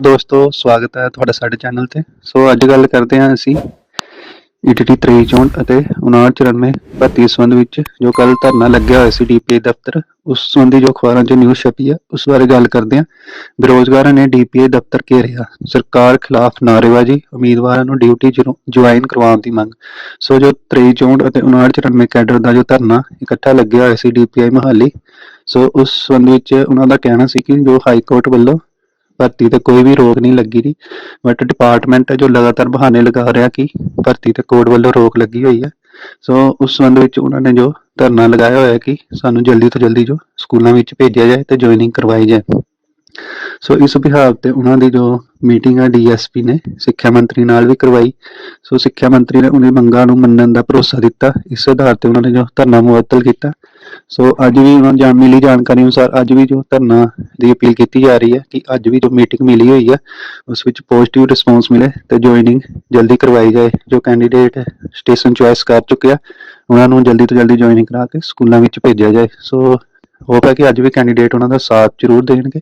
ਦੋਸਤੋ, ਸਵਾਗਤ ਹੈ ਤੁਹਾਡਾ ਸਾਡੇ ਚੈਨਲ ਤੇ। ਸੋ ਅੱਜ ਗੱਲ ਕਰਦੇ ਹਾਂ ਅਸੀਂ ਈਟੀਟੀ 23 ਅਤੇ 5994 ਭਰਤੀ ਸੰਬੰਧ ਵਿੱਚ, ਜੋ ਕੱਲ ਧਰਨਾ ਲੱਗਿਆ ਹੋਇਆ ਸੀ ਡੀਪੀਏ ਦਫ਼ਤਰ। ਉਸ ਸੰਬੰਧੀ ਜੋ ਅਖਬਾਰਾਂ 'ਚ ਨਿਊਜ਼ ਛਪੀ ਹੈ ਉਸ ਬਾਰੇ ਗੱਲ ਕਰਦੇ ਹਾਂ। ਬੇਰੋਜ਼ਗਾਰਾਂ ਨੇ ਡੀਪੀਏ ਦਫ਼ਤਰ ਘੇਰਿਆ। ਸਰਕਾਰ ਖਿਲਾਫ ਨਾਅਰੇਬਾਜ਼ੀ, ਉਮੀਦਵਾਰਾਂ ਨੂੰ ਡਿਊਟੀ ਜੁਆਇਨ ਕਰਵਾਉਣ ਦੀ ਮੰਗ। ਸੋ ਜੋ 23 ਚੋਣ ਅਤੇ 5994 ਕੈਡਰ ਦਾ ਜੋ ਧਰਨਾ ਇਕੱਠਾ ਲੱਗਿਆ ਹੋਇਆ ਸੀ ਡੀਪੀਆਈ ਮਹਾਲੀ, ਸੋ ਉਸ ਸੰਬੰਧ ਵਿੱਚ ਉਹਨਾਂ ਦਾ ਕਹਿਣਾ ਸੀ ਕਿ ਜੋ ਹਾਈ ਕੋਰਟ ਵੱਲੋਂ ਭਰਤੀ ਤੇ ਕੋਈ ਵੀ ਰੋਕ ਨਹੀਂ ਲੱਗੀ ਦੀ ਬਟ ਡਿਪਾਰਟਮੈਂਟ ਹੈ ਜੋ ਲਗਾਤਾਰ ਬਹਾਨੇ ਲਗਾ ਰਿਹਾ ਕਿ ਭਰਤੀ ਤੇ ਕੋਰਟ ਵੱਲੋਂ ਰੋਕ ਲੱਗੀ ਹੋਈ ਹੈ। ਸੋ ਉਸ ਸੰਬੰਧ ਵਿੱਚ ਉਹਨਾਂ ਨੇ ਜੋ ਧਰਨਾ ਲਗਾਇਆ ਹੋਇਆ ਹੈ ਕਿ ਸਾਨੂੰ ਜਲਦੀ ਤੋਂ ਜਲਦੀ ਜੋ ਸਕੂਲਾਂ ਵਿੱਚ ਭੇਜਿਆ ਜਾਏ ਤੇ ਜੁਆਇਨਿੰਗ ਕਰਵਾਈ ਜਾਏ। ਸੋ ਇਸ ਵਿਹਾਰ ਤੇ ਉਹਨਾਂ ਦੀ ਜੋ ਮੀਟਿੰਗ ਹੈ ਡੀਐਸਪੀ ਨੇ, ਸਿੱਖਿਆ ਮੰਤਰੀ ਨਾਲ ਵੀ ਕਰਵਾਈ। ਸੋ ਸਿੱਖਿਆ ਮੰਤਰੀ ਨੇ ਉਹਨਾਂ ਮੰਗਾਂ ਨੂੰ ਮੰਨਣ ਦਾ ਭਰੋਸਾ ਦਿੱਤਾ। ਇਸ ਆਧਾਰ ਤੇ ਉਹਨਾਂ ਨੇ ਜੋ ਧਰਨਾ ਮੁਅੱਤਲ ਕੀਤਾ। ਸੋ ਅੱਜ ਵੀ ਉਹਨਾਂ ਨੂੰ ਜਾਣ, ਮਿਲੀ ਜਾਣਕਾਰੀ ਅਨੁਸਾਰ ਅੱਜ ਵੀ ਜੋ ਧਰਨਾ ਦੀ ਅਪੀਲ ਕੀਤੀ ਜਾ ਰਹੀ ਹੈ ਕਿ ਅੱਜ ਵੀ ਜੋ ਮੀਟਿੰਗ ਮਿਲੀ ਹੋਈ ਹੈ, ਉਸ ਵਿੱਚ ਪੋਜ਼ਿਟਿਵ ਰਿਸਪੌਂਸ ਮਿਲੇ ਤੇ ਜੁਆਇਨਿੰਗ ਜਲਦੀ ਕਰਵਾਈ ਜਾਏ। ਜੋ ਕੈਂਡੀਡੇਟ ਸਟੇਸ਼ਨ ਚੁਆਇਸ ਕਰ ਚੁੱਕਿਆ ਉਹਨਾਂ ਨੂੰ ਜਲਦੀ ਤੋਂ ਜਲਦੀ ਜੁਆਇਨਿੰਗ ਕਰਾ ਕੇ ਸਕੂਲਾਂ ਵਿੱਚ ਭੇਜਿਆ ਜਾਏ। ਸੋ ਹੋਪ ਹੈ ਕਿ ਅੱਜ ਵੀ ਕੈਂਡੀਡੇਟ ਉਹਨਾਂ ਦਾ ਸਾਥ ਜ਼ਰੂਰ ਦੇਣਗੇ,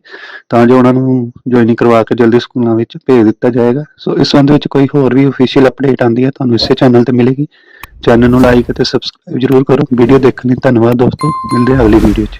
ਤਾਂ ਜੋ ਉਹਨਾਂ ਨੂੰ ਜੁਆਇਨਿੰਗ ਕਰਵਾ ਕੇ ਜਲਦੀ ਸਕੂਲਾਂ ਵਿੱਚ ਭੇਜ ਦਿੱਤਾ ਜਾਏਗਾ। ਸੋ ਇਸ ਸੰਬੰਧ ਵਿੱਚ ਕੋਈ ਹੋਰ ਵੀ ਅਫੀਸ਼ੀਅਲ ਅਪਡੇਟ ਆਉਂਦੀ ਹੈ, ਤੁਹਾਨੂੰ ਇਸੇ ਚੈਨਲ ਤੇ ਮਿਲੇਗੀ। ਚੈਨਲ ਨੂੰ ਲਾਈਕ ਅਤੇ ਸਬਸਕ੍ਰਾਈਬ ਜ਼ਰੂਰ ਕਰੋ। ਵੀਡੀਓ ਦੇਖਣ ਲਈ ਧੰਨਵਾਦ ਦੋਸਤੋ। ਮਿਲਦੇ ਹਾਂ ਅਗਲੀ ਵੀਡੀਓ 'ਚ।